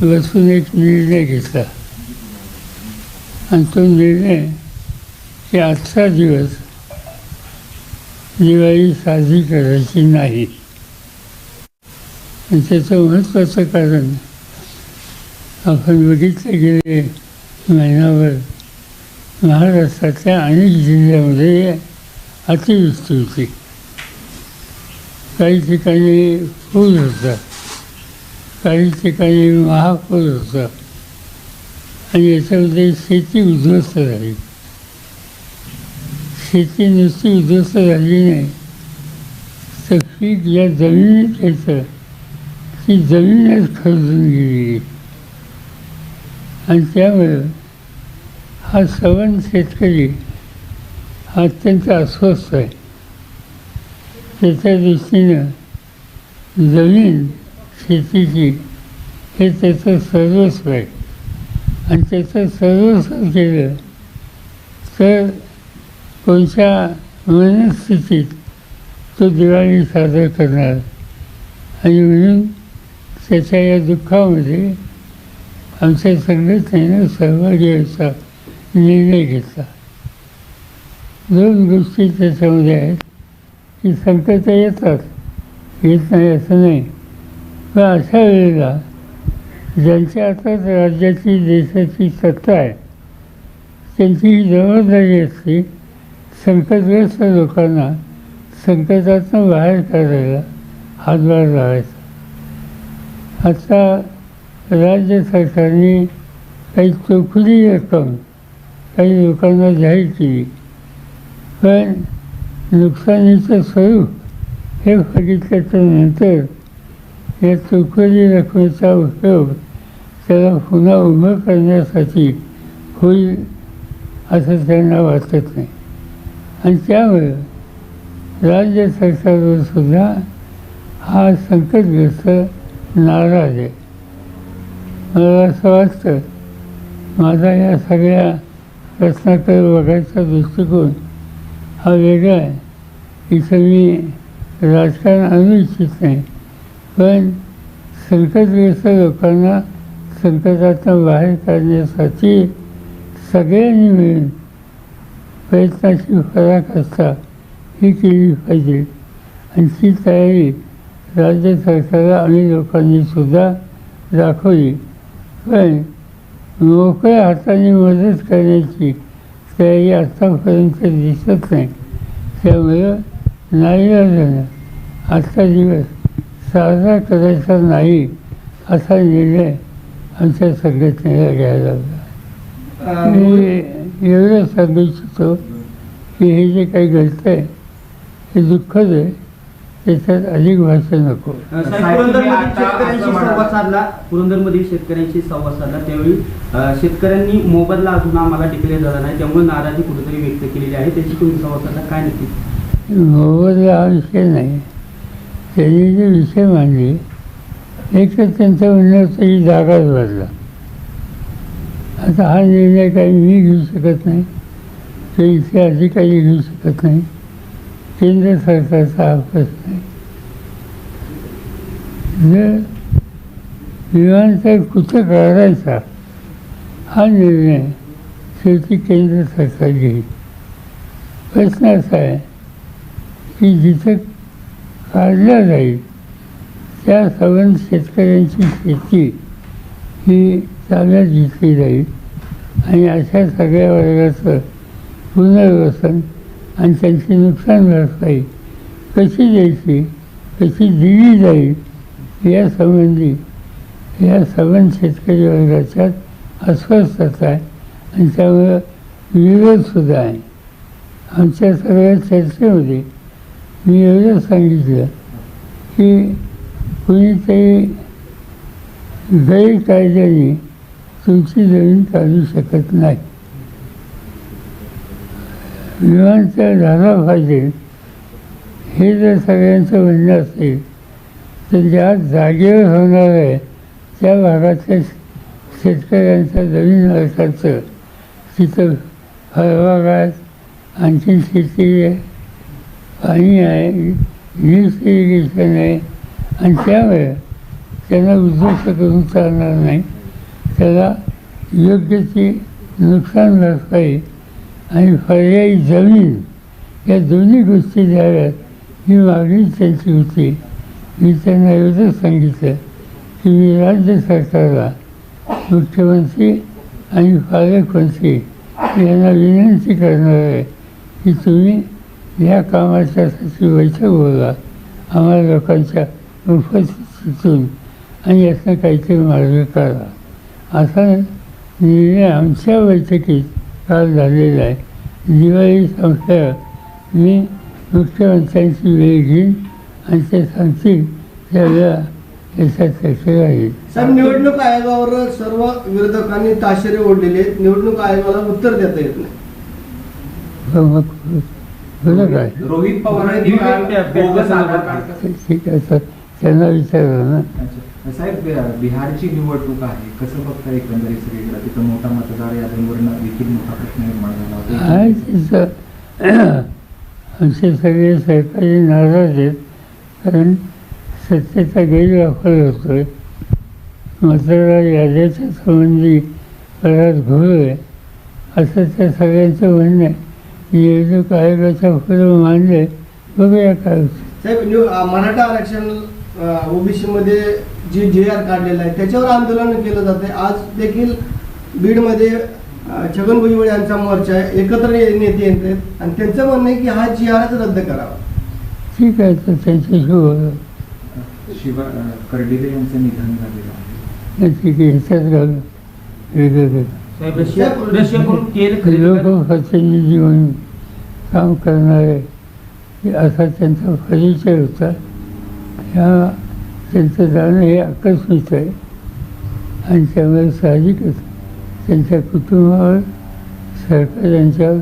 बसून एक निर्णय घेतला आणि तो निर्णय की आजचा दिवस दिवाळी साजरी करायची नाही आणि त्याचं महत्त्वाचं कारण आपण बघितलं गेले महिनाभर महाराष्ट्रातल्या अनेक जिल्ह्यामध्ये अतिवृष्टी होती काही ठिकाणी पूर होता काही ठिकाणी महापूर होता. आणि याच्यामध्ये शेती उद्ध्वस्त झाली. शेती नुसती उद्ध्वस्त झाली नाही. तर पीक या जमिनीत यायचं. ती जमीनच खरजून गेली आणि त्यामुळं हा सवन शेतकरी हा अत्यंत अस्वस्थ आहे. त्याच्या दृष्टीनं जमीन शेतीची हे त्याचं सर्वस्व आहे. आणि त्याचं सर्वस्व केलं तर कोणत्या मनस्थितीत तो दिवाळी साजरा करणार? आणि म्हणून त्याच्या या दुःखामध्ये आमच्या संघटनेनं सहभागी व्हायचा निर्णय घेतला. दोन गोष्टी त्याच्यामध्ये आहेत की संकट येतात येत नाही असं नाही. पण अशा वेळेला ज्यांच्या हातात राज्याची देशाची सत्ता आहे त्यांची ही जबाबदारी असते संकटग्रस्त लोकांना संकटातून बाहेर काढायला हातभार लावायचा. आता राज्य सरकारने काही चोखडी रक्कम काही लोकांना जाहीर केली. पण नुकसानीचं स्वरूप हे बघितल्याच्या नंतर या चोखडी रकमेचा उपयोग त्याला पुन्हा उभं करण्यासाठी होईल असं त्यांना वाटत नाही. आणि त्यामुळे राज्य सरकारवर सुद्धा हा संकटग्रस्त नाराज आहे. मला असं वाटतं माझा या सगळ्या प्रश्नाकडे बघायचा दृष्टिकोन हा वेगळा आहे. इथं मी राजकारण आणू इच्छित नाही. पण संकटग्रस्त लोकांना संकटातून बाहेर काढण्यासाठी सगळ्यांनी मिळून प्रयत्नाची पराकाष्ठा ही केली पाहिजे. आणि ती तयारी राज्य सरकारला आणि लोकांनी सुद्धा दाखवली. पण मोकळ्या हाताने मदत करण्याची तयारी आत्तापर्यंत दिसत नाही. त्यामुळं नाईलाजानं आजचा दिवस साजरा करायचा नाही असा निर्णय आमच्या संघटनेला घ्यायला लागला. मी एवढं सांगू इच्छितो की हे जे काही घडतं आहे हे दुःखद आहे त्याच्यात अधिक भाषा नको. म्हणाल- पुरंदरमध्ये शेतकऱ्यांशी संवाद साधला. त्यावेळी शेतकऱ्यांनी मोबदला अजून आम्हाला डिक्लेअर झाला नाही. त्यामुळे नाराजी कुठेतरी व्यक्त केलेली आहे. त्याची तुम्ही संवाद साधला. काय नक्की? मोबदला हा विषय नाही. त्यांनी जे विषय मांडले एक तर त्यांचा म्हणणं तरी जागाच बदला. आता हा निर्णय काही मी घेऊ शकत नाही. ते इथे अधिकारी घेऊ शकत नाही. केंद्र सरकारचा हा प्रश्न आहे जर विमानतळ कुठं करायचा हा निर्णय शेवटी केंद्र सरकार घेईल. प्रश्न असा आहे की जिथं काढल्या जाईल. त्या सवन शेतकऱ्यांची शेती ही चांगल्या घेतली जाईल. आणि अशा सगळ्या वर्गाचं पुनर्वसन आणि त्यांची नुकसान भरपाई कशी द्यायची कशी दिली जाईल यासंबंधी या सगळ्या शेतकरी वर्गाच्यात अस्वस्थता आहे आणि त्यामुळं विरोधसुद्धा आहे. आमच्या सगळ्या चर्चेमध्ये मी एवढं सांगितलं की कुणीतरी गैरकायद्याने तुमची जमीन काढू शकत नाही. विमानतळ झाला पाहिजे हे जर सगळ्यांचं म्हणणं असेल तर ज्या जागेवर होणार आहे त्या भागातल्या शेतकऱ्यांच्या जमीन मालकाचं तिथं फळबाग आहेत आणखी शेती आहे. पाणी आहे ड्रिप इरिगेशन आहे आणि त्यामुळे त्यांना उद्ध्वस्त करून चालणार नाही त्याला योग्य ती नुकसान भरपाई आणि पर्यायी जमीन या दोन्ही गोष्टी द्याव्यात ही मागणी त्यांची होती मी त्यांना एवढंच सांगितलं की मी राज्य सरकारला मुख्यमंत्री आणि पालकमंत्री यांना विनंती करणार आहे की तुम्ही या कामाच्यासाठी बैठक बोला. आम्हाला लोकांच्या उपस्थितीतून आणि यातनं काहीतरी मार्ग काढा. असा निर्णय आमच्या बैठकीत काल झालेला आहे. दिवाळी संपल्यावर मी मुख्यमंत्र्यांची वेळ घेईन आणि ते सांगतील त्यावेळेला साहेब निवडणूक आयोगावर सर्व विरोधकांनी ताशेरे ओढलेले आहेत. निवडणूक आयोगाला उत्तर देता येत नाही. काय? रोहित पवारांनी काल बोगस आधार कार्ड. ठीक आहे सर. त्यांना विचारलं ना. साहेब बिहारची निवडणूक आहे. कसं बघता एकंदरीत सगळीकडे? तिथं मोठा मतदार यादींवर देखील मोठा प्रश्न निर्माण झाला आहे होता तिथं आमचे सगळे सरकारी नाराज आहेत कारण सत्तेचा गैरवापर होतो आहे मतदार याद्याच्या संबंधी बराच घोळ आहे. असं त्या सगळ्यांचं म्हणणं आहे. निवडणूक आयोगाच्या पुढे मानले बघूया काय साहेब निव अं, मराठा आरक्षण ओबीसी मध्ये जे जे आर काढलेलं आहे त्याच्यावर आंदोलन केलं जाते आज देखील बीडमध्ये अं, छगन भुजबळ यांचा मोर्चा आहे. एकत्र ये- नेते येत आहेत. आणि त्यांचं म्हणणं आहे की हा जी आरच रद्द करावा. ठीक आहे तर त्यांच्याशी बोला. शिवा अं, कर्डिले यांचं निधन झालेलं आहे. आहे ह्याच्यात घालून वेगळं साहेब रशिया रशियाकडून तेल खरेदी लोक कर- प्रतिनिधी म्हणून काम करणारे. असा त्यांचा परिचय होता. ह्या त्यांचं जाणं हे आकस्मिक आहे. आणि त्यामुळे साहजिकच त्यांच्या कुटुंबावर सरकार यांच्यावर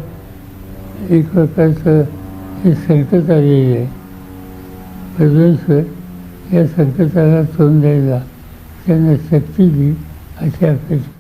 एक प्रकारचं हे संकट आलेलं आहे. परमेश्वर या संकटाला तोंड द्यायला त्यांना शक्ती दी अशी अपेक्षा.